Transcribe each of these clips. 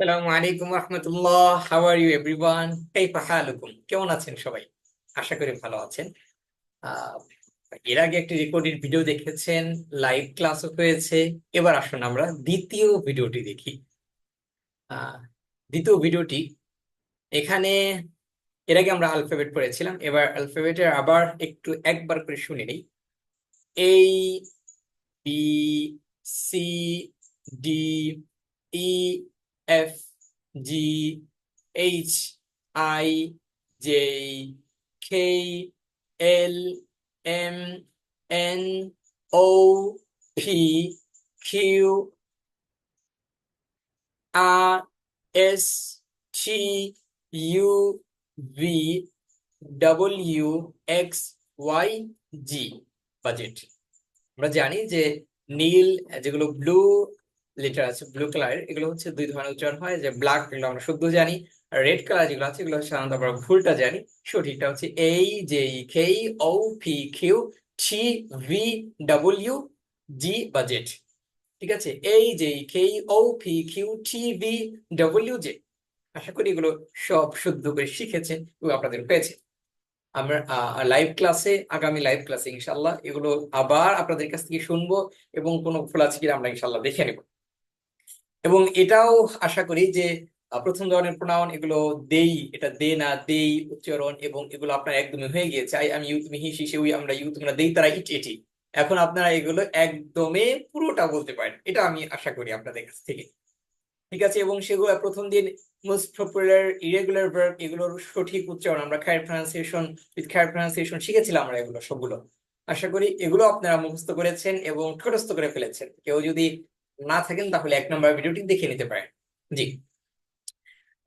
আসসালামু আলাইকুম রহমতুল্লাহ। হাউ আর ইউ এভরিওয়ান কাইফা হালুকুম? কেমন আছেন সবাই? আশা করি ভালো আছেন। এর আগে একটি রেকর্ডেড ভিডিও দেখেছেন লাইভ ক্লাসও হয়েছে। এবার আসুন আমরা দ্বিতীয় ভিডিওটি দেখি। দ্বিতীয় ভিডিওটি এখানে এর আগে আমরা অ্যালফাবেট পড়েছিলাম। এবার অ্যালফাবেটের আবার একটু একবার করে শুনে নিই। এই B C D E F G H I J K L M N O P Q R S T U V W X Y Z budget আমরা জানি যে নীল, যেগুলো ব্লু লেটার আছে ব্লু কালারের এগুলো হচ্ছে দুই ধরনের উচ্চারণ হয়, যে ব্ল্যাক এগুলো আমরা শুদ্ধ জানি, আর রেড কালার যেগুলো আছে, এগুলো সাধারণত আমরা ভুলটা জানি। সঠিকটা হচ্ছে এই J K O P Q T V W Z budget ঠিক আছে? এই J K O P Q T V W Z আশা করি এগুলো সব শুদ্ধ করে শিখেছেন এবং আপনাদের পেয়েছে আমরা লাইভ ক্লাসে আগামী লাইভ ক্লাসে ইনশাল্লাহ এগুলো আবার আপনাদের কাছ থেকে শুনব এবং কোনো ভুল আছে কিনা আমরা ইনশাল্লাহ দেখে নেব। এবং এটাও আশা করি যে প্রথম ধরনের প্রোনাউন এগুলো দেই, এটা দে না, দেই, উচ্চারণ এবং এগুলো আপনার একদমই হয়ে গিয়েছে। আই আমি ইউ তুমি হি সি সে, উই, আমরা ইউ, তোমরা দেই, তারা ইট, এটি। এখন আপনারা এগুলো একদমই পুরোটা বলতে পারেন। এটা আমি আশা করি আপনাদের কাছ থেকে। ঠিক আছে, এবং সেগুলো প্রথম দিন মোস্ট পপুলার ইরেগুলার ভার্ব এগুলোর সঠিক উচ্চারণ আমরা খায়ের প্রনাউন্সিয়েশন উইথ খায়ের প্রনাউন্সিয়েশন শিখেছিলাম আমরা এগুলো সবগুলো। আশা করি এগুলো আপনারা মুখস্থ করেছেন এবং ঠোঁটস্থ করে ফেলেছেন। কেউ যদি না থাকেন, তাহলে এক নম্বর ভিডিওটি দেখে নিতে পারেন। জি।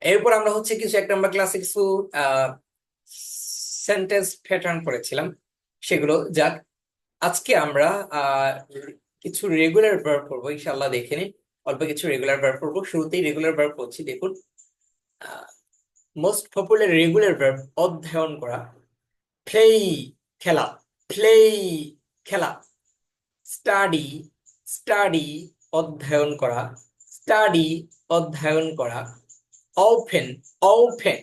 এরপর আমরা হচ্ছে কিছু এক নম্বর ক্লাসে কিছু সেন্টেন্স প্যাটার্ন পড়েছিলাম সেগুলো যাক। আজকে আমরা কিছু রেগুলার ভার্ব পড়ব ইনশাল্লাহ দেখে নিন। অল্প কিছু রেগুলার ভার্ব পড়ব। শুরুতেই রেগুলার ভার্ব পড়ছি, দেখুন। মোস্ট পপুলার রেগুলার ভার্ব অধ্যয়ন করা। প্লে খেলা। প্লে খেলা। স্টাডি স্টাডি অধ্যয়ন করা স্টাডি অধ্যয়ন করা অফেন ওপেন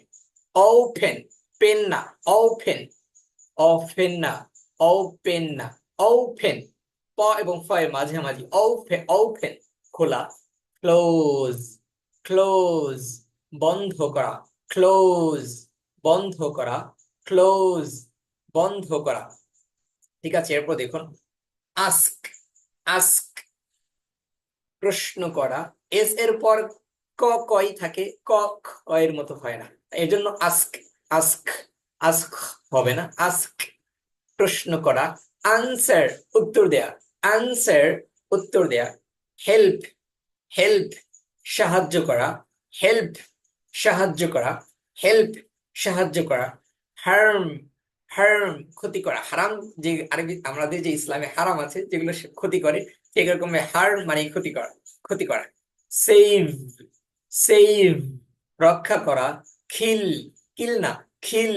ওপেন পেন না অফেন ওপেন না ওপেন না ওপেন প এবং ফ এর মাঝামাঝি ওপেন ওপেন খোলা ক্লোজ ক্লোজ বন্ধ করা ক্লোজ বন্ধ করা ক্লোজ বন্ধ করা। ঠিক আছে, এরপর দেখুন আস্ক আস্ক প্রশ্ন করা। এস এর পর ক, কই থাকে, ক এর মতো হয় না। এর জন্য আস্ক আস্ক আস্ক হবে না। আস্ক প্রশ্ন করা। আনসার উত্তর দেয়া। আনসার উত্তর দেয়া। হেল্প হেল্প সাহায্য করা। হেল্প সাহায্য করা। হেল্প সাহায্য করা। হার্ম হার্ম ক্ষতি করা। হারাম যে আরবি, আমাদের যে ইসলামে হারাম আছে, যেগুলো ক্ষতি করে সেই রকম হার্ম মানে ক্ষতি করা ক্ষতি করা সেভ সেভ রক্ষা করা খিল কিল না খিল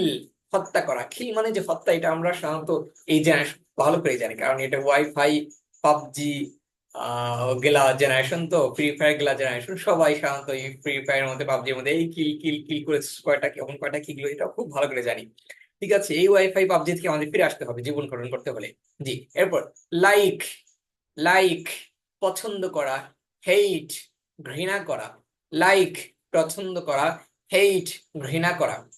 হত্যা করা। খিল মানে যে হত্যা, এটা আমরা সাধারণত এই জেনারেশন ভালো করে জানি, কারণ এটা ওয়াইফাই পাবজি গেলা জেনারেশন তো ফ্রি ফায়ার গেলা জেনারেশন সবাই সাধারণত এই ফ্রি ফায়ারের মধ্যে, পাবজির মধ্যে, এই কিল কিল কিল করে কয়টা কেমন কয়টা কিল এটা খুব ভালো করে জানি। ঠিক আছে, এই ওয়াইফাই পাবজি থেকে আমাদের ফিরে আসতে হবে জীবন গ্রহণ করতে হলে। জি, এরপর লাইক লাইক পছন্দ করা। হেইট ঘৃণা করা। লাইক পছন্দ করা। হেইট ঘৃণা করা।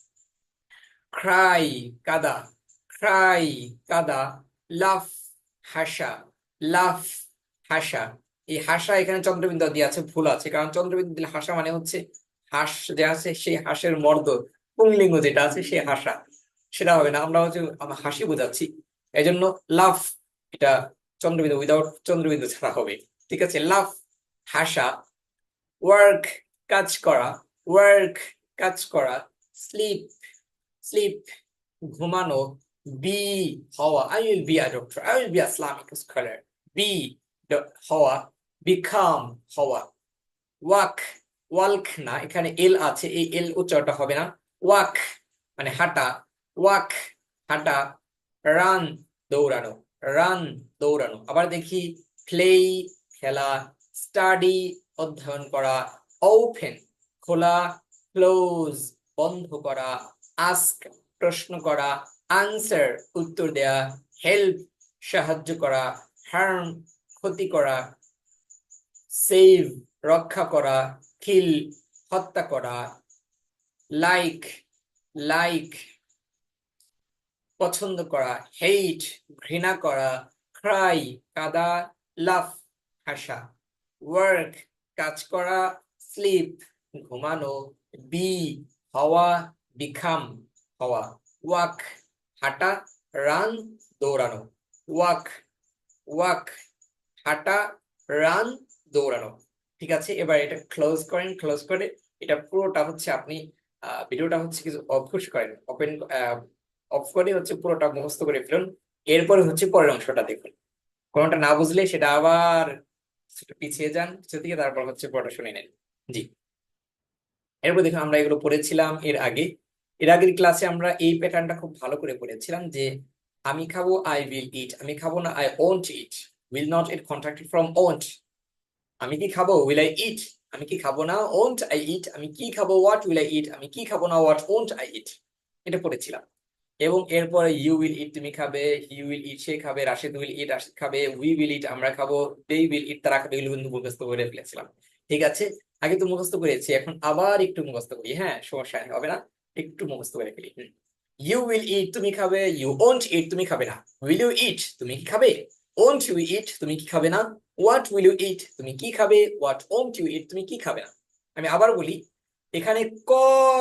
ক্রাই কাদা। ক্রাই কাদা। লাফ হাসা। লাফ হাসা। এই হাসা এখানে চন্দ্রবিন্দু দিয়ে আছে, ভুল আছে। কারণ চন্দ্রবিন্দু দিলে হাসা মানে হচ্ছে হাঁস যে আছে, সেই হাঁসের মর্দ। পুংলিঙ্গ যেটা আছে সেই হাসা। সেটা হবে না। আমরা হচ্ছে, আমরা হাসি বোঝাচ্ছি। এই জন্য লাফ এটা চন্দ্রবিন্দু উইদাউট চন্দ্রবিন্দু ছাড়া হবে। ঠিক আছে? লাভ হাসা ওয়ার্ক কাজ করা ওয়ার্ক কাজ করা স্লিপ স্লিপ ঘুমানো বি হওয়া I will be a doctor I will be a Islamic scholar be হওয়া বিকাম হওয়া। ওয়াক ওয়াল্ক না, এখানে এল আছে, এই এল উচ্চারণটা হবে না। ওয়াক মানে হাঁটা ওয়াক হাঁটা রান দৌড়ানো। রান দৌড়ানো। আবার দেখি প্লে খেলা, স্টাডি, অধ্যয়ন করা, ওপেন, খোলা, ক্লোজ, বন্ধ করা, আস্ক, প্রশ্ন করা, আনসার, উত্তর দেয়া, হেল্প, সাহায্য করা, হার্ম, ক্ষতি করা, সেভ, রক্ষা করা, কিল, হত্যা করা, লাইক লাইক পছন্দ করা হেইট ঘৃণা করা ক্রাই কাদা লাফ হাসা ওয়ার্ক কাজ করা স্লিপ ঘুমানো বি হওয়া বিখাম হওয়া ওয়াক হাঁটা রান দৌড়ানো ওয়াক ওয়াক হাঁটা রান দৌড়ানো। ঠিক আছে, এবার এটা ক্লোজ করেন ক্লোজ করে এটা পুরোটা হচ্ছে আপনি ভিডিওটা হচ্ছে কিছু অফ করেন ওপেন অফ করে হচ্ছে পুরোটা মুখস্থ করে ফেলুন। এরপরে হচ্ছে পরের অংশটা দেখুন। কোনটা না বুঝলে সেটা আবার পিছিয়ে যান পিছিয়ে তারপর হচ্ছে পুরোটা শুনে নেন। জি। এরপর দেখুন আমরা এগুলো পড়েছিলাম এর আগে। এর আগের ক্লাসে আমরা এই প্যাটার্নটা খুব ভালো করে পড়েছিলাম যে, আমি খাব আই উইল ইট আমি খাব না I won't eat will not eat contracted from won't আমি কি খাব উইল আই ইট আমি কি খাব না ওন্ট আই ইট আমি কি খাব হোয়াট উইল আই ইট আমি কি খাব না হোয়াট ওন্ট আই ইট এটা পড়েছিলাম। এবং এরপরে ইউ উইল ইট তুমি খাবে হি উইল ইট সে খাবে, রাশেদ উইল ইট খাবে উই উইল ইট আমরা খাব দে উইল ইট তারা খাবে এগুলো কিন্তু মুখস্থ করে ফেলেছিলাম। ঠিক আছে? আগে তো মুখস্থ করেছি, এখন আবার একটু মুখস্থ করি হ্যাঁ? সমস্যা হবে না? একটু মুখস্থ করে ফেলি ইউ উইল ইট তুমি খাবে ইউ ওন্ট ইট তুমি খাবে না। উইল ইউ ইট তুমি কি খাবে? ওন্ট ইউ ইট তুমি কি খাবে না? হোয়াট উইল ইউ ইট তুমি কি খাবে? হোয়াট ওন্ট ইউ ইট তুমি কি খাবে না? আমি আবার বলি, এখানে ক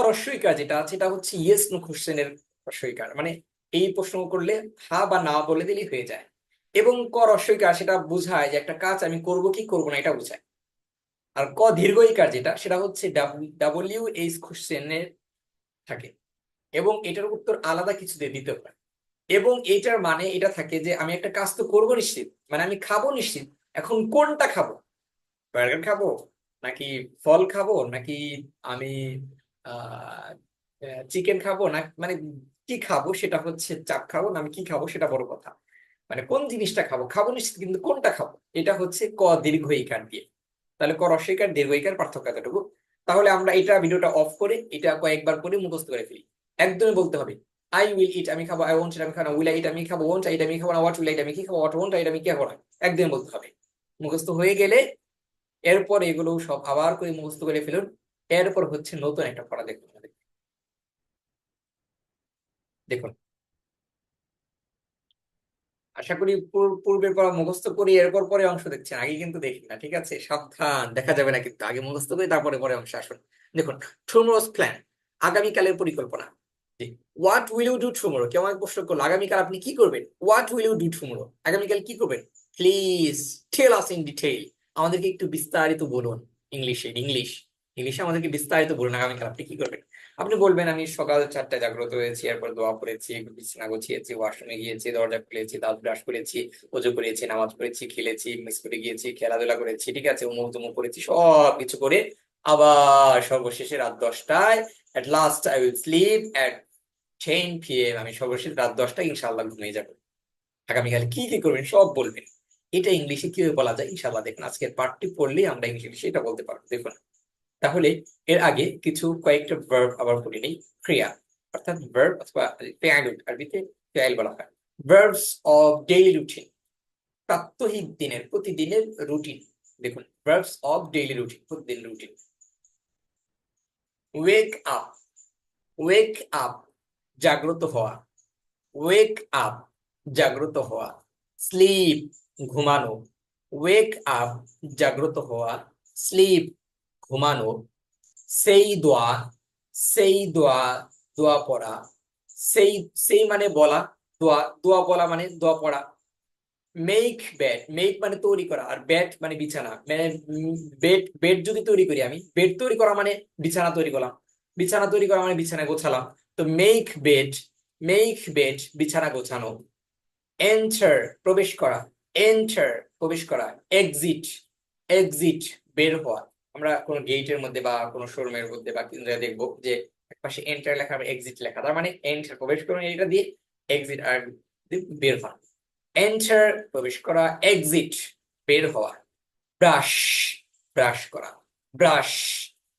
রস্বইকার যেটা আছে এটা হচ্ছে ইয়েস নো কোশ্চেনের রস্বইকার মানে এই প্রশ্ন করলে হা বা না বলে দিলেই হয়ে যায়। এবং ক রস্বইকার সেটা বোঝায় যে একটা কাজ আমি করব কি করব না এটা বোঝায়। আর ক দীর্ঘইকার যেটা, সেটা হচ্ছে ডাব্লিউ এইচ কোশ্চেনের থাকে। এবং এটার উত্তর আলাদা কিছু দিয়ে দিতে পারে এবং এইটার মানে এটা থাকে যে আমি একটা কাজ তো করব নিশ্চিত মানে আমি খাব নিশ্চিত, এখন কোনটা খাব? বার্গার খাব? নাকি ফল খাব? নাকি আমি চিকেন খাব? না মানে কি খাব সেটা হচ্ছে চাপ খাব না আমি কি খাব সেটা বড় কথা। মানে কোন জিনিসটা খাব? খাব নিশ্চিত কিন্তু কোনটা খাব? এটা হচ্ছে ক দীর্ঘ ইকার দিয়ে। তাহলে ক রসইকার দীর্ঘ ইকার পার্থক্য এতটুকু। তাহলে আমরা এটা ভিডিওটা অফ করে এটা কয়েকবার করে মুখস্থ করে ফেলি। একদমই বলতে হবে আই উইল ইট আমি খাব আই ওয়ান্ট আমি খাব উইল ইট আমি খাব ওয়ান্ট ইট আমি খাব না হোয়াট উইল ইট আমি কি খাব হোয়াট ওয়ান্ট ইট আমি কি খাব না? একদমই বলতে হবে। মুখস্থ হয়ে গেলে এরপর এগুলো সব আবার করে মুখস্থ করে ফেলুন। এরপর হচ্ছে নতুন একটা পড়া দেখুন। দেখুন। আশা করি পূর্বের পড়া মুখস্থ করি, এরপর পরে অংশ দেখছেন। আগে কিন্তু দেখি না, ঠিক আছে? সাবধান, দেখা যাবে না কিন্তু। আগে মুখস্থ করি, তারপরে পরে অংশ আসুন। দেখুন টুমরোজ প্ল্যান আগামীকালের পরিকল্পনা। What will you do tomorrow কেউ আমাকে প্রশ্ন করল, আগামীকাল আপনি কি করবেন? What will you do tomorrow আগামীকাল কি করবেন? Please tell us in detail আমাদেরকে একটু বিস্তারিত বলুন, ইংলিশে, ইংলিশ। ইংলিশে আমাদেরকে বিস্তারিত বলুন, আগামীকাল আপনি কি করবেন? আপনি বলবেন, আমি সকাল চারটায় জাগ্রত হয়েছি, এরপর দোয়া পড়েছি বিছানা গুছিয়েছি ওয়াশরুমে গিয়েছি, দরজা খুলেছি, দাঁত ব্রাশ করেছি ওজু করেছি, নামাজ পড়েছি, খেলেছি মিস করে গিয়েছি, খেলাধুলা করেছি, ঠিক আছে, উমুক তুমুক করেছি, সব কিছু করে আবার সর্বশেষে রাত দশটায় at last I will sleep at 10 p.m. আমি সর্বশেষ রাত দশটায় ইনশাআল্লাহ ঘুমিয়ে যাব আগামীকাল কি কি করবেন সব বলবেন এটা ইংলিশে কীভাবে বলা যায় ইনশাআল্লাহ দেখুন, আজকের পার্টটি পড়লেই আমরা ইংলিশে এটা বলতে পারব, দেখুন তাহলে এর আগে কিছু কয়েকটা ভার্ব আবার বলে নেই, ক্রিয়া। অর্থাৎ ভার্ব অথবা ফেয়াল আরবিতে ফেয়াল বলা হয়। ভার্বস অফ ডেইলি রুটিন প্রাত্যহিক দিনের, প্রতিদিনের রুটিন দেখুন ভার্বস অফ ডেইলি রুটিন প্রতিদিন routine wake up wake up জাগ্রত হওয়া। ওয়েক আপ জাগ্রত হওয়া। স্লিপ ঘুমানো। ওয়েক আপ জাগ্রত হওয়া। স্লিপ ঘুমানো, সেই দোয়া সেই দোয়া দোয়া পড়া, সেই সেই মানে বলা, দোয়া দোয়া বলা মানে দোয়া পড়া। মেক বেড মেক মানে তৈরি করা আর বেড মানে বিছানা। মানে বেড বেড যদি তৈরি করি আমি বেড তৈরি করা মানে বিছানা তৈরি করলাম। বিছানা তৈরি করা মানে বিছানা গোছালাম। তো মেক বেড মেক বেড বিছানা গোছানো। এন্টার প্রবেশ করা। এন্টার প্রবেশ করা। এক্সিট এক্সিট বের হওয়া। আমরা কোনো গেটের মধ্যে বা কোনো শোরুমের মধ্যে বা কেন্দ্রে দেখব যে একপাশে এন্টার লেখা এক্সিট লেখা। তার মানে এন্টার প্রবেশ করুন এটা দিয়ে এক্সিট আর বের হওয়া। এন্টার প্রবেশ করা এক্সিট বের হওয়া। ব্রাশ ব্রাশ করা ব্রাশ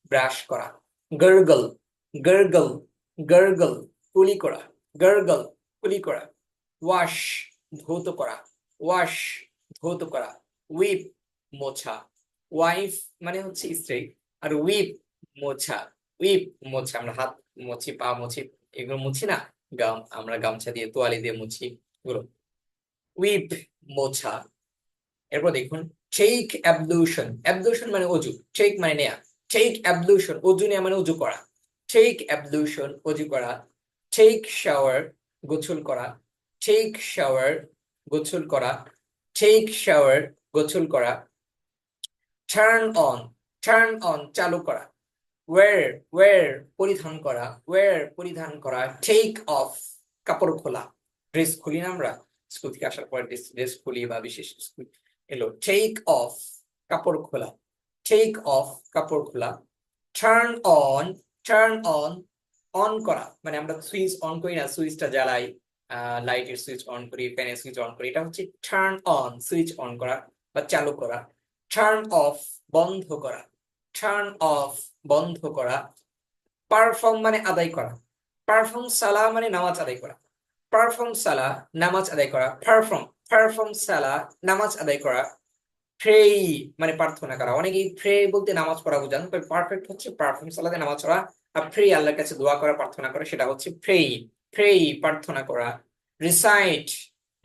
ব্রাশ করা। গার্গল গার্গল গার্গল কুলি করা। গার্গল কুলি করা। ওয়াশ ধৌত করা। ওয়াশ ধৌত করা। উইপ মোছা। ওয়াইফ মানে হচ্ছে স্ত্রী, আর উইপ মোছা। উইপ মোছা, আমরা হাত মুছি, পা মুছি, এগুলো মুছি না? গাম, আমরা গামছা দিয়ে তোয়ালি দিয়ে মুছি, এগুলো। উইপ মোছা। এরপর দেখুন টেক অ্যাবলুশন অ্যাবলুশন মানে অজু টেক মানে নেয়া। টেক অ্যাবলুশন অজু নেয়া মানে অজু করা। টেক অ্যাবলুশন অজু করা। টেক শাওয়ার গোসল করা। টেক শাওয়ার গোসল করা। টেক শাওয়ার গোসল করা। টার্ন অন টার্ন অন চালু করা। ওয়ার ওয়ার পরিধান করা ওয়ার পরিধান করা টেক অফ কাপড় খোলা। ড্রেস খুলি না আমরা স্কুল থেকে আসার পর ড্রেস খুলি বা বিশেষ স্কুল এলো। টেক অফ কাপড় খোলা। টেক অফ কাপড় খোলা। Turn on turn on on করা। মানে আমরা সুইচ অন করি না সুইচটা জ্বালাই লাইটের সুইচ অন করি ফ্যানের সুইচ অন করি। এটা হচ্ছে টার্ন অন সুইচ অন করা বা চালু করা। টার্ন অফ বন্ধ করা। টার্ন অফ বন্ধ করা। পারফর্ম মানে আদায় করা। পারফর্ম সালা মানে নামাজ আদায় করা। পারফর্ম সালা, নামাজ আদায় করা। পারফর্ম পারফর্ম সালা, নামাজ আদায় করা। প্রে মানে প্রার্থনা করা। অনেকেই প্রে বলতে নামাজ পড়া বোঝান, তবে পারফেক্ট হচ্ছে পারফর্ম সালাতে নামাজ পড়া আর প্রে আল্লাহর কাছে দোয়া করা, প্রার্থনা করা, সেটা হচ্ছে প্রে প্রে প্রার্থনা করা। রিসাইট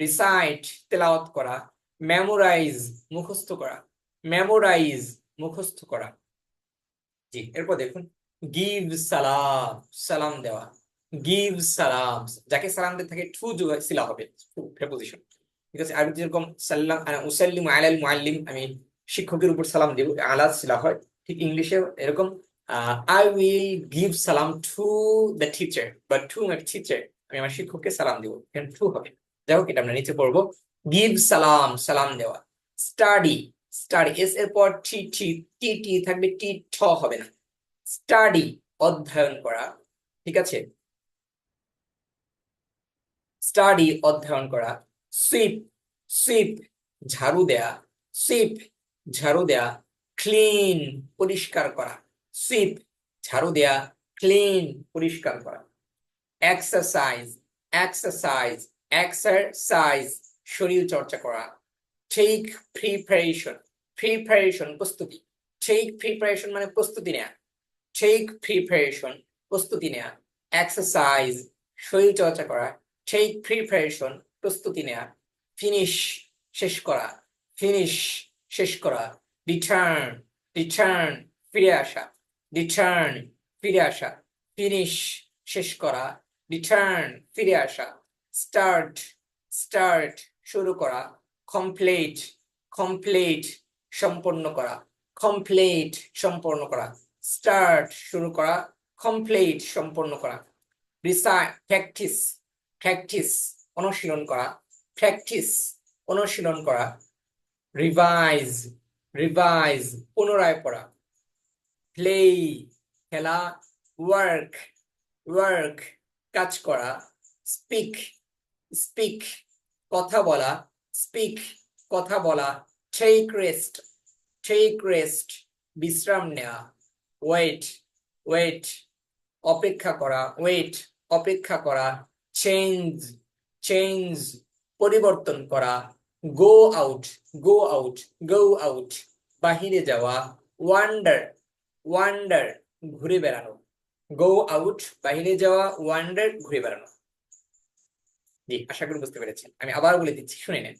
রিসাইট তেলাওয়াত করা। মেমোরাইজ মুখস্থ করা। মেমোরাইজ মুখস্থ করা। জি, এরপর দেখুন গিভ সালাম সালাম দেওয়া। গিভ সালাম যাকে সালাম দিতে থাকে টু সিলা হবে প্রেপোজিশন ঠিক আছে? আরবি যেরকম, সাল্লাম উসাল্লিম আলাল মুআল্লিম, আমি শিক্ষকের উপর সালাম দেব আলা সিলা হয়, ঠিক ইংলিশে এরকম I will give salam to the teacher বা টু মাই টিচার আমি আমার শিক্ষককে সালাম দেবো, এখানে টু হবে। যাই হোক, এটা আমরা নিচে পড়ব। গিভ সালাম সালাম দেওয়া। স্টাডি স্টাডি এস এর পর টি টি টি টি থাকবে, টি, ঠ হবে না। স্টাডি অধ্যয়ন করা, ঠিক আছে? স্টাডি অধ্যয়ন করা সুইপ সুইপ ঝাড়ু দেয়া সুইপ ঝাড়ু দেয়া ক্লিন পরিষ্কার করা সুইপ ঝাড়ু দেয়া ক্লিন পরিষ্কার করা। এক্সারসাইজ এক্সারসাইজ এক্সারসাইজ শরীর চর্চা করা টেক প্রিপারেশন প্রিপারেশন প্রস্তুতি. টেক প্রিপারেশন মানে প্রস্তুতি নেয়া। টেক প্রিপারেশন প্রস্তুতি নেয়া। এক্সারসাইজ শরীর চর্চা করা। টেক প্রিপারেশন প্রস্তুতি নেয়া। ফিনিশ শেষ করা। ফিনিশ শেষ করা। রিটার্ন রিটার্ন ফিরে আসা। রিটার্ন ফিরে আসা। ফিনিশ শেষ করা। রিটার্ন ফিরে আসা। স্টার্ট স্টার্ট শুরু করা। কমপ্লিট কমপ্লিট সম্পন্ন করা। কমপ্লিট সম্পন্ন করা। স্টার্ট শুরু করা। কমপ্লিট সম্পন্ন করা। রিসাই প্র্যাকটিস প্র্যাকটিস অনুশীলন করা। প্র্যাকটিস অনুশীলন করা। রিভাইজ রিভাইজ পুনরায় পড়া। প্লে খেলা। ওয়ার্ক ওয়ার্ক কাজ করা। স্পিক স্পিক কথা বলা। স্পিক কথা বলা টেক রেস্ট টেক রেস্ট বিশ্রাম নেওয়া ওয়েট ওয়েট অপেক্ষা করা ওয়েট অপেক্ষা করা চেঞ্জ চেঞ্জ পরিবর্তন করা go out go out go out বাহিরে যাওয়া ওয়ান্ডার ওয়ান্ডার ঘুরে বেড়ানো গো আউট বাহিরে যাওয়া ওয়ান্ডার ঘুরে বেড়ানো। জি আশা করি বুঝতে পেরেছেন। আমি আবার বলে দিচ্ছি, শুনে নেন।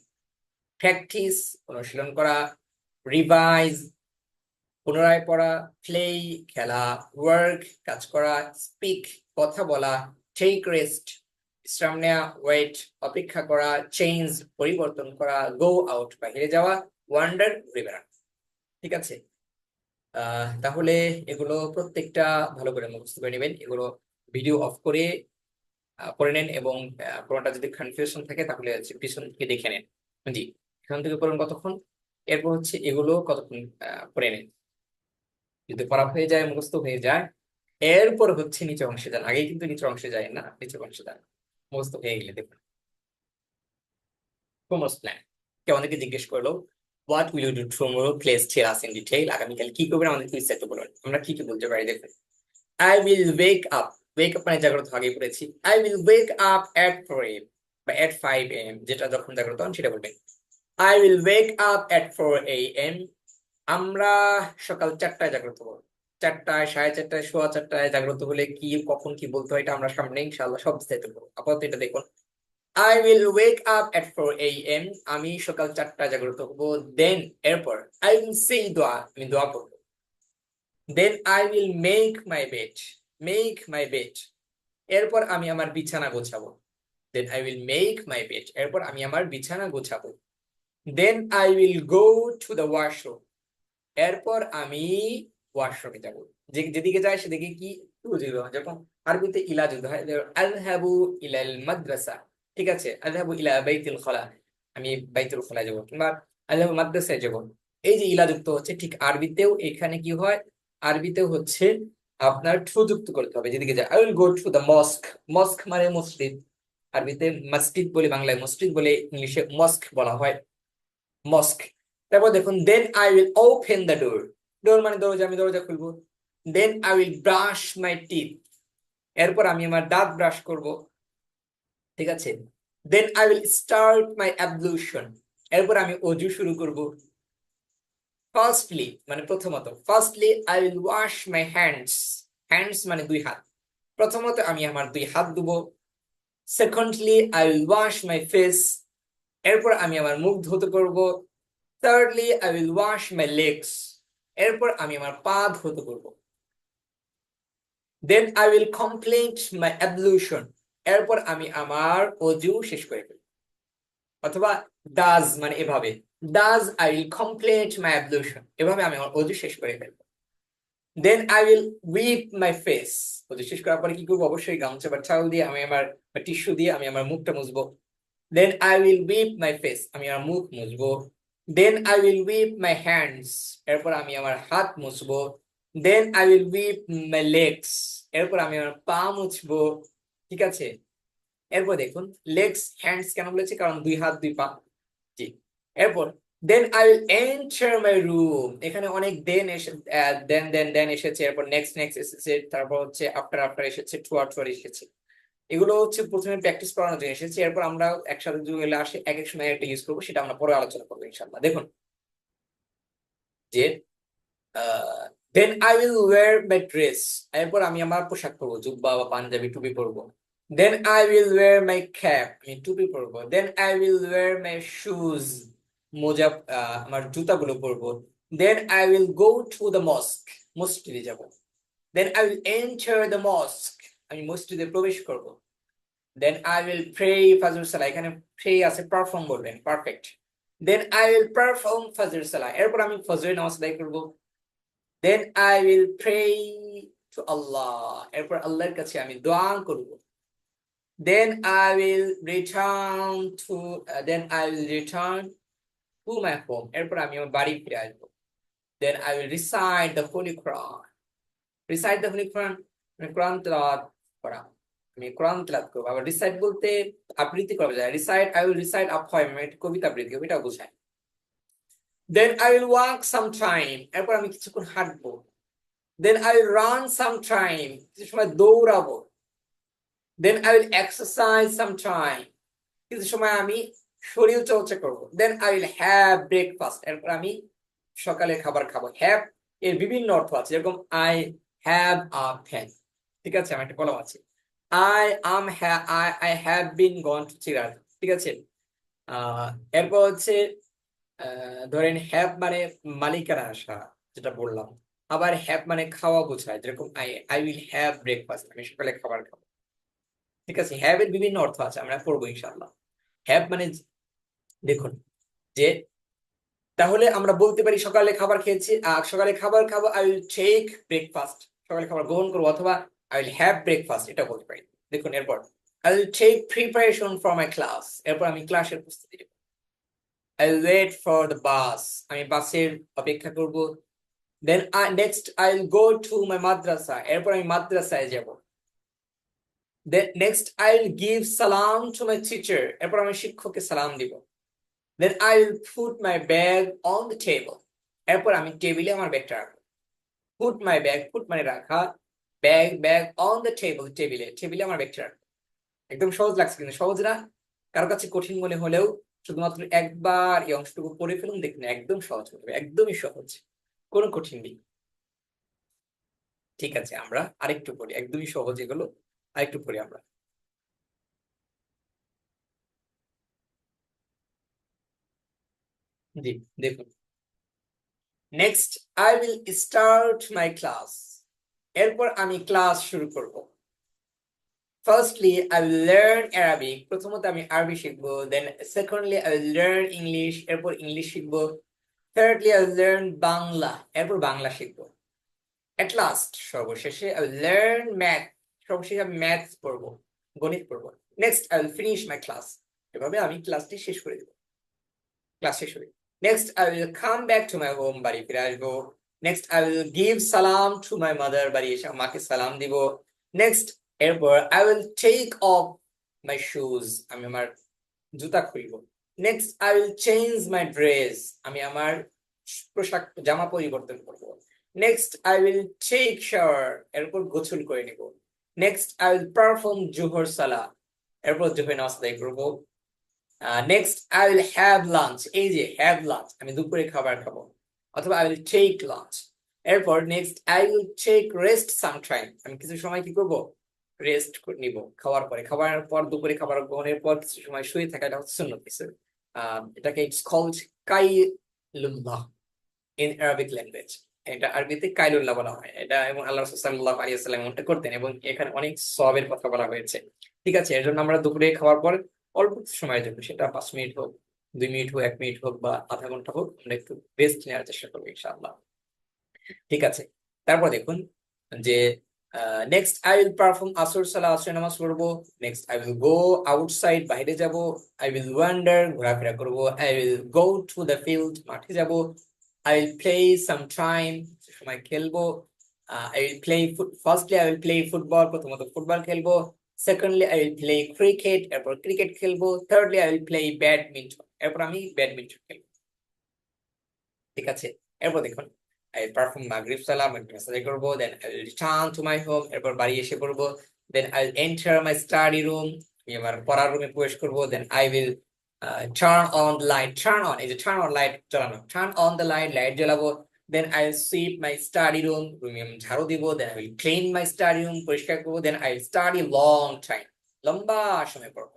প্র্যাকটিস অনুশীলন করা রিভাইজ পুনরায় পড়া প্লে খেলা ওয়ার্ক কাজ করা স্পিক কথা বলা টেক রেস্ট বিশ্রাম নেওয়া ওয়েট অপেক্ষা করা চেঞ্জ পরিবর্তন করা গো আউট বাহিরে যাওয়া ওয়ান্ডার ঘুরে বেড়ানো। ঠিক আছে? তাহলে এগুলো প্রত্যেকটা ভালো করে মুখস্থ করে নেবেন। এগুলো ভিডিও অফ করে পড়ে নেন এবং কোনোটা যদি কনফিউশন থাকে তাহলে হচ্ছে পিছন থেকে দেখে নেন। জি, এখান থেকে পড়ুন কতক্ষণ? এরপর হচ্ছে এগুলো কতক্ষণ পড়ে নেন। যদি পড়া হয়ে যায়, মুখস্থ হয়ে যায়, এরপর হচ্ছে নিচের অংশে যান। আগেই কিন্তু নিচের অংশে যায় না, নিচের অংশে যান। মুখস্থ হয়ে গেলে দেখুন। হোমওয়ার্ক প্ল্যান কেউ অনেকে জিজ্ঞেস করল what will you do tomorrow please tell us in detail আগামীকাল কি করবেন? আমাদের কুইজ সেট বলুন। আমরা কি কি বলতে পারি? দেখুন। I will wake up wake up মানে জাগ্রত আগে পড়েছি I will wake up at four AM বা এট ফাইভ এম যেটা যখন জাগ্রত হন সেটা বলবেন। I will up at four A M আমরা সকাল চারটায় জাগ্রত হব। চারটায়, সাড়ে চারটায়, সোয়া চারটায় জাগ্রত হলে কি, কখন কি বলতে হয় এটা আমরা সামনে ইনশাআল্লাহ সব বিস্তারিত করব আপাতত এটা দেখুন। I will wake up at four A M আমি সকাল চারটায় জাগ্রত হব। দেন এরপর আই উইল সে দোয়া, আমি দোয়া করব then I will make my bed make my bed এরপর আমি আমার বিছানা গোছাবো। Then I will make my bed এরপর আমি আমার বিছানা গোছাবো। Then I will go to the washroom এরপর আমি ওয়াশরুমে যাব। যেদিকে যায় সেদিকে কি যখন আরবিতে ইলা যুদ্ধ হয় আলহাবু ইলাল মাদ্রাসা। ঠিক আছে? আলহাবু ইলা বাইতুল খলা। আমি বাইতুল খলা যাব কিংবা আলহাবু মাদ্রাসায় যাব। এই যে ইলা যুক্ত হচ্ছে, ঠিক আরবিতেও এখানে কি হয়? আরবিতেও হচ্ছে আপনার ঠু যুক্ত করতে হবে, যেদিকে যায়। I will go to the mosque mosque মানে মসজিদ। আরবিতে মসজিদ বলে, বাংলায় মসজিদ বলে, ইংলিশে মস্ক বলা হয়। মস্ক তারপর দেখুন then I will open the door door মানে দরজা, আমি দরজা খুলবো। Then I will brush my teeth এরপর আমি আমার দাঁত ব্রাশ করব। ঠিক আছে? Then I will start my ablution এরপর আমি অজু শুরু করব। ফার্স্টলি মানে প্রথমত firstly I will wash my hands hands মানে দুই হাত। প্রথমত আমি আমার দুই হাত ধুবো। Secondly I will wash my face এরপর আমি আমার মুখ ধুতে করব। Thirdly I will wash my legs এরপর আমি আমার পা ধুতে করব। Then I will complete my ablution এরপর আমি আমার অজু শেষ করে ফেলব। অথবা ডাজ মানে এভাবে। Thus I will complete my ablution এভাবে আমি আমার অজু শেষ করে ফেলব। Then I will wipe my face অজু শেষ করার পরে কি করব? অবশ্যই গামছা বা ছাউল দিয়ে আমি আমার টিস্যু দিয়ে আমি আমার মুখটা মুছবো। Then I will wipe my face আমি আমার মুখ মুছবো। Then I will wipe my hands এরপর আমি আমার হাত মুছবো। Then I will wipe my legs এরপর আমি আমার পা মুছবো। ঠিক আছে? এরপর দেখুন লেগস হ্যান্ডস কেন বলেছি? কারণ দুই হাত, দুই পা। জি। এরপর then I will enter my room এখানে অনেক দেন এসে দেন দেন দেন এসেছে। এরপর নেক্সট নেক্সট এসেছে। তারপর হচ্ছে আফটার আফটার এসেছে টুয়ার টুয়ার এসেছে। এগুলো হচ্ছে প্রথমে প্র্যাকটিস করানোর জন্য এসেছে। এরপর আমরা একসাথে যুগে আসে এক এক সময় একটা ইউজ করব, সেটা আমরা পরে আলোচনা করব ইনশাল্লাহ দেখুন, যে then I will wear my dress এরপর আমি আমার পোশাক পরবো, জুব্বা বা পাঞ্জাবি, টুপি পরবো। Then I will wear my cap আমি টুপি পরবো। Then I will wear my shoes মোজা আমার জুতাগুলো পরবো। Then I will go to the mosque মসজিদে যাব। Then I will enter the mosque আমি মসজিদে প্রবেশ করব। Then I will pray Fajr salah এখানে প্রে আছে পারফর্ম বলবেন। Perfect then I will perform Fajr salah এরপর আমি ফজরের নামাজ আদায় করব। Then I will pray to Allah এরপর আল্লাহর কাছে আমি দোয়া করব। Then I will return to then I will return to my home এরপর আমি আমার বাড়ি ফিরে আসব। Then I will recite the holy Quran recite the holy Quran মানে কোরআন তেলাওয়াত করা। আমি কোরআন তেলাওয়াত করব। আবার রিসাইড বলতে আবৃত্তি করা যায় recite I will recite up হয় মানে কবিতা আবৃত্তি কবিতা বোঝায়। Then I will walk some time এরপর আমি কিছুক্ষণ হাঁটবো। Then I will run some time কিছু সময় দৌড়াবো। Then I will exercise some time কিছু সময় আমি শরীর চর্চা করব। Then I will have breakfast এরপর আমি সকালে খাবার খাব। হ্যাভ এর বিভিন্ন অর্থ আছে। যেরকম আই হ্যাভ আ ফ্যান ঠিক আছে? আমার একটা কলম আছে। I am I I have been gone to চিরার ঠিক আছে? এরপর হচ্ছে ধরেন হ্যাভ মানে মালিকানা আসা, যেটা বললাম। আবার হ্যাভ মানে খাওয়া বোঝায়। যেরকম I I will have breakfast আমি সকালে খাবার খাব। ঠিক আছে? হ্যাভ এর বিভিন্ন অর্থ আছে। আমরা পড়ব ইনশাল্লাহ হ্যাভ মানে দেখুন, যে তাহলে আমরা বলতে পারি সকালে খাবার খেয়েছি সকালে খাবার খাব আই উইল টেক ব্রেকফাস্ট সকালে খাবার গ্রহণ করব অথবা আই উইল হ্যাভ ব্রেকফাস্ট এটা বলতে পারি। দেখুন, এরপর I will take preparation for my class এরপর আমি ক্লাসের প্রস্তুতি নেব। I will wait for the bus আমি বাসের অপেক্ষা করব। Then next I will go to my মাদ্রাসা। এরপর আমি মাদ্রাসায় যাব। Then next I will give সালাম টু মাই টিচার এরপর আমি শিক্ষককে সালাম দিব। Then I will put my bag on the table এরপর আমি টেবিলে আমার ব্যাগটা রাখব। পুট মাই ব্যাগ পুট মানে রাখা bag bag on the table টেবিলে টেবিলে আমার ব্যাগটা রাখব। একদম সহজ লাগছে কিন্তু, সহজ না? কারও কাছে কঠিন মনে হলেও শুধুমাত্র একবার এই অংশটুকু পড়ে ফেলুন দেখুন একদম সহজ হবে একদমই সহজ, কোনো কঠিন নেই। ঠিক আছে, আমরা আরেকটু পড়ি, একদমই সহজ এগুলো, আরেকটু পড়ি আমরা। জি, দেখুন। Next I will start my class এরপর আমি ক্লাস শুরু করব। Firstly I will learn Arabic প্রথমত আমি আরবি then secondly I will learn English এরপর English thirdly I will learn Bangla. এরপর বাংলা শিখব। এট লাস্ট সর্বশেষে আই উইল লার্ন ম্যাথ সর্বশেষে আমি ম্যাথস পড়ব, গণিত পড়ব। Next I will finish my class এভাবে আমি ক্লাসটি শেষ করে দেবো। ক্লাস শেষ হবে next I will come back to my home বাড়ি ফিরে আসব নেক্সট আই উইল গিভ সালাম টু মাই মাদার বাড়ি এসে মাকে সালাম দিব নেক্সট এরপর I will take off my shoes আমি আমার জুতা খুলবো next I will change my dress আমি আমার পোশাক জামা পরিবর্তন করব next I will take shower এরপর গোসল করে নিব নেক্সট আই উইল পারফর্ম জোহর সালা এরপর জোহর নামাজ করব next I will have lunch এই যে হ্যাভ লাঞ্চ আমি দুপুরে খাবার খাব। অথবা আই উইল টেক লাঞ্চ এরপর next I will take rest sometime আমি কিছু সময় কি করব? রেস্ট নিব। খাওয়ার পরে। খাবার পর, দুপুরে খাবার গ্রহণের পর কিছু সময় শুয়ে থাকা এটা হচ্ছে সুন্নত কিছু। এটাকে ইটস কল্ড কাইলুল্লাহ ইন আরবিক ল্যাঙ্গুয়েজ এটা আরবিতে কাইলুল্লাহ বলা হয়। এটা এবং আল্লাহ সাল্লাহ আলী আসসালাম এমনটা করতেন এবং এখানে অনেক সবের কথা বলা হয়েছে। ঠিক আছে, এর জন্য আমরা দুপুরে খাওয়ার পর অল্প সময়ের জন্য সেটা পাঁচ মিনিট হোক, দুই মিনিট হোক, এক মিনিট হোক বা আধা ঘণ্টা হোক, আমরা একটু রেস্ট নেওয়ার চেষ্টা করব ইনশাআল্লাহ। ঠিক আছে, তারপর দেখুন যে নেক্সট আই উইল পারফর্ম আসর সালা আসর নামাজ পড়ব next I will go outside বাইরে যাব আই উইল ওয়ান্ডার ঘোরাফেরা করব I will go to the field মাঠে যাব I will play some time সময় খেলব I will play firstly I will play football প্রথমত ফুটবল খেলব secondly I will play cricket এরপর ক্রিকেট খেলব। Thirdly I will play badminton এরপর আমি ব্যাডমিন্টন খেলব। ঠিক আছে? এরপর দেখুন আই পারফর্ম মাগরিব সালাম মেসেজ করব then I will return to my home এরপর বাড়ি এসে পড়ব। Then I will enter my study room আমি আমার পড়ার রুমে প্রবেশ করব। Then I will turn on light turn on এই যে টার্ন অন লাইট জ্বালানো। Turn on the light light জ্বালাবো। Then I will sweep my study room রুমে আমি ঝাড়ু দিব then I will clean my study room পরিষ্কার করব then I will study long time লম্বা সময় পড়ব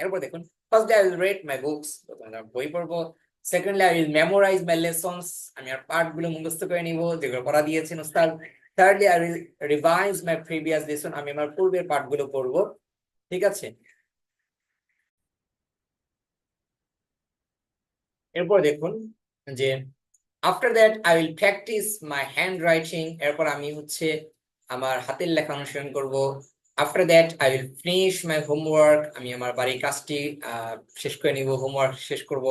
এরপর দেখুন first I will read my books বই পড়ব secondly I will memorize my lessons আমি আর পার্টগুলো মুখস্থ করে নিব যেগুলো পড়া দিয়েছেন উস্তাদ thirdly I will revise my previous lesson আমি আমার পূর্বের পার্টগুলো পড়ব ঠিক আছে এরপর দেখুন যে after that I will practice my handwriting এরপর আমি হচ্ছে আমার হাতের লেখা অনুসরণ করব। After that I will finish my homework আমি আমার বাড়ির কাজটি শেষ করে নিব হোমওয়ার্ক শেষ করব।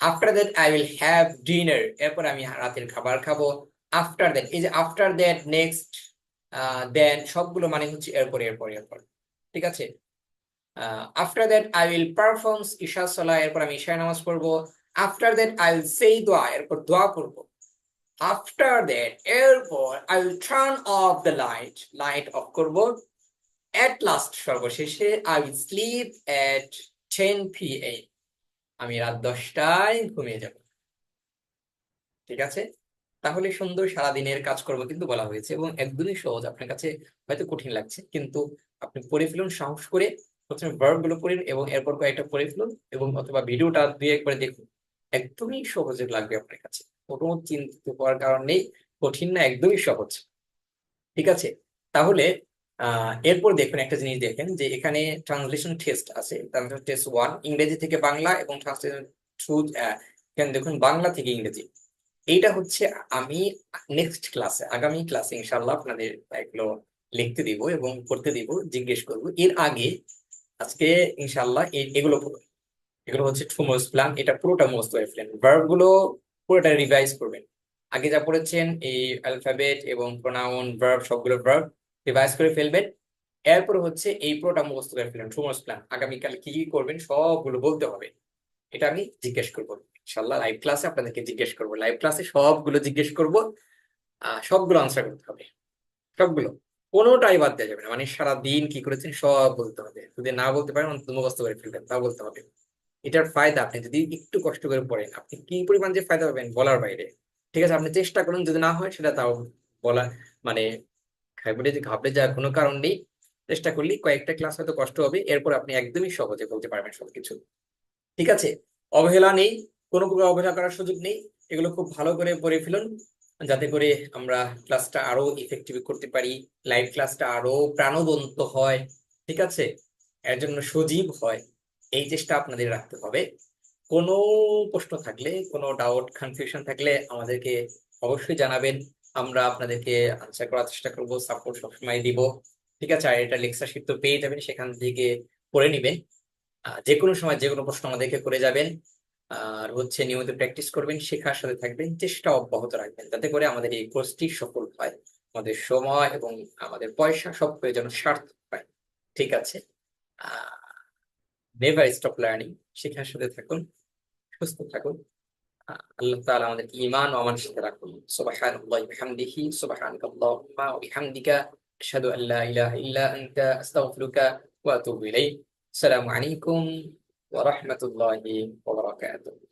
After that I will have dinner এরপর আমি রাতের খাবার খাব। আফটার দ্যাট এই যে আফটার দ্যাট নেক্সট দেন সবগুলো মানে হচ্ছে এরপর এরপর এরপর। ঠিক আছে? After that I will performs Isha সলা এরপর আমি ঈশা নামাজ পড়ব। আফটার দ্যাট আই উইল সেই দোয়া এরপর দোয়া করব। আফটার দ্যাট এরপর I will turn off the light light off করব। এট লাস্ট সর্বশেষে I will sleep at ten P আমি রাত দশটায় ঘুমিয়ে যাব। ঠিক আছে? তাহলে সুন্দর সারাদিনের কাজ করব কিন্তু বলা হয়েছে এবং একদমই সহজ। আপনার কাছে হয়তো কঠিন লাগছে, কিন্তু আপনি পড়ে ফেলুন, সাহস করে প্রথমে ভার্বগুলো পড়ুন এবং এরপর কয়েকটা পড়ে ফেলুন এবং অথবা ভিডিওটা দুই একবার দেখুন। একদমই সহজে লাগবে আপনার কাছে। কোনো চিন্তিত করার কারণ নেই, কঠিন না, একদমই সহজ। ঠিক আছে? তাহলে এরপর দেখুন একটা জিনিস দেখেন যে এখানে ট্রান্সলেশন টেস্ট আছে। টেস্ট ওয়ান ইংরেজি থেকে বাংলা এবং ট্রান্সলেশন টু এখানে দেখুন বাংলা থেকে ইংরেজি। এইটা হচ্ছে আমি নেক্সট ক্লাসে আগামী ক্লাসে ইনশাল্লাহ আপনাদের এগুলো লিখতে দিব এবং পড়তে দিব, জিজ্ঞেস করব। এর আগে আজকে ইনশাল্লাহ এগুলো এগুলো হচ্ছে টু মোস্ট প্ল্যান এটা পুরোটা মোস্ট ওয়ে প্ল্যান ভার্বগুলো পুরোটা রিভাইজ করবেন। আগে যা পড়েছেন, এই অ্যালফাবেট এবং প্রোনাউন ভার্ব সবগুলো ভার্ব রিভাইজ করে ফেলবেন। এরপর হচ্ছে এই পুরোটা মুখস্থ করে ফেলবেন টু মোস্ট প্ল্যান আগামীকাল কি কি করবেন, সবগুলো বলতে হবে। এটা আমি জিজ্ঞেস করব। ইনশাল্লাহ লাইভ ক্লাসে আপনাদেরকে জিজ্ঞেস করব। লাইভ ক্লাসে সবগুলো জিজ্ঞেস করব। সবগুলো আনসার করতে হবে। সবগুলো। কোনোটাই বাদ দেওয়া যাবে না। মানে সারা দিন কি করেছেন, সব বলতে হবে। যদি না বলতে পারেন, অন্তত মুখস্থ করে ফেলবেন। তা বলতে হবে। এটার ফায়দা আপনি যদি একটু কষ্ট করে পড়েন, আপনি কি পরিমাণ যে ফায়দা পাবেন বলার বাইরে? ঠিক আছে, আপনি চেষ্টা করুন, যদি না হয় সেটা তাও বলা মানে ঘাবড়ে ঘাবড়ে যাওয়ার কোনো কারণ নেই। চেষ্টা করলে কয়েকটা ক্লাস হয়তো কষ্ট হবে, এরপর আপনি একদমই সহজে বলতে পারবেন সবকিছু। ঠিক আছে? অবহেলা নেই, কোনো প্রকার অবহেলা করার সুযোগ নেই। এগুলো খুব ভালো করে পড়ে ফেলুন, যাতে করে আমরা ক্লাসটা আরও ইফেক্টিভ করতে পারি লাইভ ক্লাসটা আরও প্রাণবন্ত হয়। ঠিক আছে? এর জন্য সজীব হয়। এই চেষ্টা আপনাদের রাখতে হবে। কোনো প্রশ্ন থাকলে কোনো ডাউট কনফিউশন থাকলে আমাদেরকে অবশ্যই জানাবেন। আমরা আপনাদেরকে আনসার করার চেষ্টা করব সাপোর্ট সবসময় দিব। ঠিক আছে? আর এটা লেকচার শিট তো পেয়ে যাবেন সেখান থেকে পড়ে নিবেন। আহ, যে কোনো সময় যে কোনো প্রশ্ন আমাদেরকে করে যাবেন। আর হচ্ছে নিয়মিত প্র্যাকটিস করবেন শেখার সাথে থাকবেন চেষ্টা অব্যাহত রাখবেন। যাতে করে আমাদের এই কোর্সটি সফল হয়। আমাদের সময় এবং আমাদের পয়সা সব যেন সার্থক হয়। ঠিক আছে? নেভার স্টপ লার্নিং শেখার সাথে থাকুন, সুস্থ থাকুন। আল্লাহ তাআলা আমাদের ঈমান ও আমার সাথে রাখুন। সুবহানাল্লাহি বিহামদিহি, সুবহানাকাল্লাহুম্মা ওয়া বিহামদিকা, আশহাদু আল লা ইলাহা ইল্লা আনতা, আস্তাগফিরুকা ওয়া আতুবু ইলাইক। আসসালামু আলাইকুম ওয়া রাহমাতুল্লাহি ওয়া বারাকাতুহু।